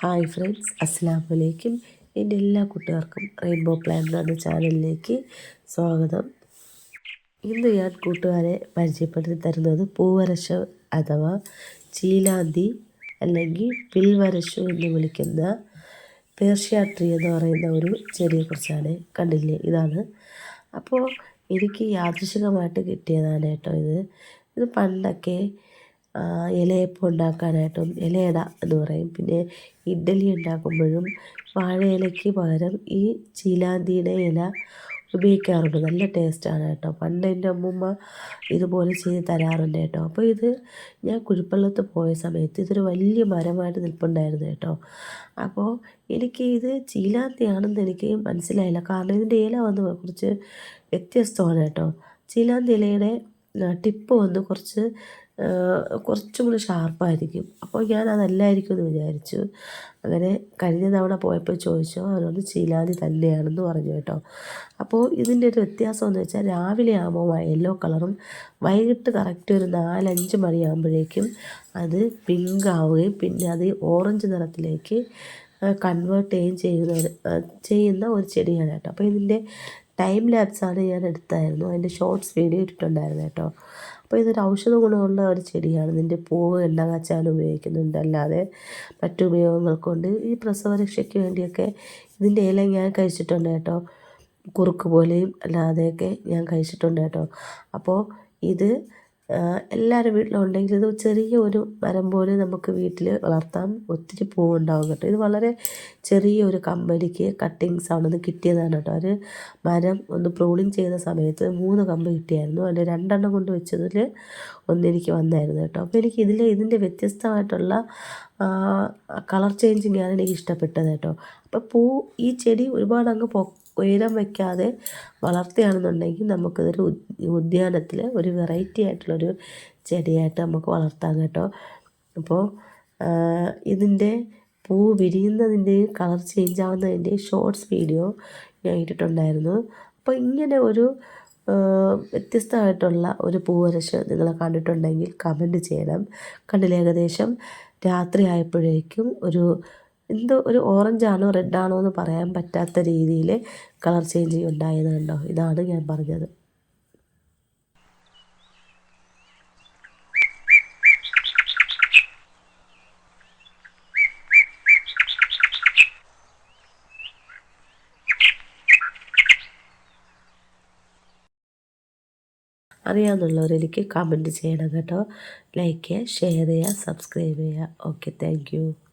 Hi friends അസ്സാം വലൈക്കും എന്റെ എല്ലാ കൂട്ടുകാർക്കും റെയിൻബോ പ്ലാൻ എന്ന ചാനലിലേക്ക് സ്വാഗതം. ഇന്ന് ഞാൻ കൂട്ടുകാരെ പരിചയപ്പെടുത്തി തരുന്നത് പൂവരശ അഥവാ ചീലാന്തി അല്ലെങ്കിൽ പിൽവരശു എന്ന് വിളിക്കുന്ന പേർഷ്യാ ട്രീ എന്ന് പറയുന്ന ഒരു ചെടിയെക്കുറിച്ചാണ് കണ്ടില്ലേ? ഇതാണ്. അപ്പോൾ എനിക്ക് യാദൃശികമായിട്ട് കിട്ടിയതാണ് കേട്ടോ ഇത്. ഇത് പണ്ടൊക്കെ ഇലയപ്പം ഉണ്ടാക്കാനായിട്ടും ഇലയട എന്ന് പറയും. പിന്നെ ഇഡ്ഡലി ഉണ്ടാക്കുമ്പോഴും വാഴയിലയ്ക്ക് പകരം ഈ ചീലാന്തിയുടെ ഇല ഉപയോഗിക്കാറുണ്ട്. നല്ല ടേസ്റ്റാണ് കേട്ടോ. പണ്ട് എന്റെ അമ്മൂമ്മ ഇതുപോലെ ചെയ്ത് തരാറുണ്ട് കേട്ടോ. അപ്പോൾ ഇത് ഞാൻ കുഴിപ്പള്ളത്ത് പോയ സമയത്ത് ഇതൊരു വലിയ മരമായിട്ട് നിൽപ്പുണ്ടായിരുന്നു കേട്ടോ. അപ്പോൾ എനിക്ക് ഇത് ചീലാന്തിയാണെന്ന് എനിക്ക് മനസ്സിലായില്ല. കാരണം ഇതിന്റെ ഇല വന്ന് കുറച്ച് വ്യത്യസ്തമാണ് കേട്ടോ. ചീലാന്തി ഇലയുടെ ടിപ്പ് വന്ന് കുറച്ച് കുറച്ചും കൂടി ഷാർപ്പായിരിക്കും. അപ്പോൾ ഞാൻ അതല്ലായിരിക്കും എന്ന് വിചാരിച്ചു. അങ്ങനെ കഴിഞ്ഞ തവണ പോയപ്പോൾ ചോദിച്ചോ അതുകൊണ്ട് ചീലാതി തന്നെയാണെന്ന് പറഞ്ഞു കേട്ടോ. അപ്പോൾ ഇതിന്റെ ഒരു വ്യത്യാസം എന്ന് വെച്ചാൽ രാവിലെ ആകുമ്പോൾ യെല്ലോ കളറും വൈകിട്ട് കറക്റ്റ് ഒരു നാലഞ്ച് മണിയാകുമ്പോഴേക്കും അത് പിങ്ക് ആവുകയും പിന്നെ അത് ഓറഞ്ച് നിറത്തിലേക്ക് കൺവേർട്ട് ചെയ്യുകയും ചെയ്യുന്ന ചെയ്യുന്ന ഒരു ചെടിയാണ് കേട്ടോ. അപ്പോൾ ഇതിന്റെ ടൈം ലാപ്സാണ് ഞാൻ എടുത്തായിരുന്നു. അതിന്റെ ഷോർട്സ് വീഡിയോ ഇട്ടിട്ടുണ്ടായിരുന്നു കേട്ടോ. അപ്പോൾ ഇതൊരു ഔഷധ ഗുണമുള്ള ഒരു ചെടിയാണ്. ഇതിന്റെ പൂവ് എണ്ണ കാച്ചാൻ ഉപയോഗിക്കുന്നുണ്ട്. അല്ലാതെ മറ്റുപയോഗങ്ങൾ കൊണ്ട് ഈ പ്രസവരക്ഷയ്ക്ക് വേണ്ടിയൊക്കെ ഇതിന്റെ ഇല ഞാൻ കഴിച്ചിട്ടുണ്ട് കേട്ടോ. കുറുക്ക് പോലെയും അല്ലാതെയൊക്കെ ഞാൻ കഴിച്ചിട്ടുണ്ട് കേട്ടോ. അപ്പോൾ ഇത് എല്ലാവരുടെ വീട്ടിലും ഉണ്ടെങ്കിൽ ഇത് ചെറിയ ഒരു മരം പോലെ നമുക്ക് വീട്ടിൽ വളർത്താം ഒത്തിരി പൂവുണ്ടാവും കേട്ടോ. ഇത് വളരെ ചെറിയ ഒരു കമ്പനിക്ക് കട്ടിങ്സ് നിന്ന് കിട്ടിയതാണ് കേട്ടോ. ഒരു മരം ഒന്ന് പ്രൂണിങ് ചെയ്ത സമയത്ത് മൂന്ന് കമ്പ് കിട്ടിയായിരുന്നു. അതിൽ രണ്ടെണ്ണം കൊണ്ട് വെച്ചതിൽ ഒന്നെനിക്ക് വന്നായിരുന്നു കേട്ടോ. അപ്പോൾ എനിക്ക് ഇതിൽ ഇതിന്റെ വ്യത്യസ്തമായിട്ടുള്ള കളർ ചേഞ്ചിങ്ങാണ് എനിക്ക് ഇഷ്ടപ്പെട്ടത് കേട്ടോ. അപ്പോൾ പൂ ഈ ചെടി ഒരുപാട് അങ്ങ് പൊ ഉയരം വയ്ക്കാതെ വളർത്തുകയാണെന്നുണ്ടെങ്കിൽ നമുക്കിതൊരു ഉദ്യാനത്തിൽ ഒരു വെറൈറ്റി ആയിട്ടുള്ളൊരു ചെടിയായിട്ട് നമുക്ക് വളർത്താം കേട്ടോ. അപ്പോൾ ഇതിന്റെ പൂ വിരിയുന്നതിന്റെയും കളർ ചേഞ്ച് ആവുന്നതിന്റെയും ഷോർട്സ് വീഡിയോ ഞാൻ ഇട്ടിട്ടുണ്ടായിരുന്നു. അപ്പോൾ ഇങ്ങനെ ഒരു വ്യത്യസ്തമായിട്ടുള്ള ഒരു പൂവരശ് നിങ്ങൾ കണ്ടിട്ടുണ്ടെങ്കിൽ കമന്റ് ചെയ്യണം. കണ്ടില്ല ഏകദേശം? രാത്രി ആയപ്പോഴേക്കും ഒരു എന്തോ ഒരു ഓറഞ്ചാണോ റെഡാണോ എന്ന് പറയാൻ പറ്റാത്ത രീതിയിൽ കളർ ചേഞ്ച് ഉണ്ടായത് കണ്ടോ? ഇതാണ് ഞാൻ പറഞ്ഞത്. അറിയാമെന്നുള്ളവർ എനിക്ക് കമന്റ് ചെയ്യണം കേട്ടോ. ലൈക്ക് ചെയ്യുക ഷെയർ ചെയ്യുക സബ്സ്ക്രൈബ് ചെയ്യുക. Okay thank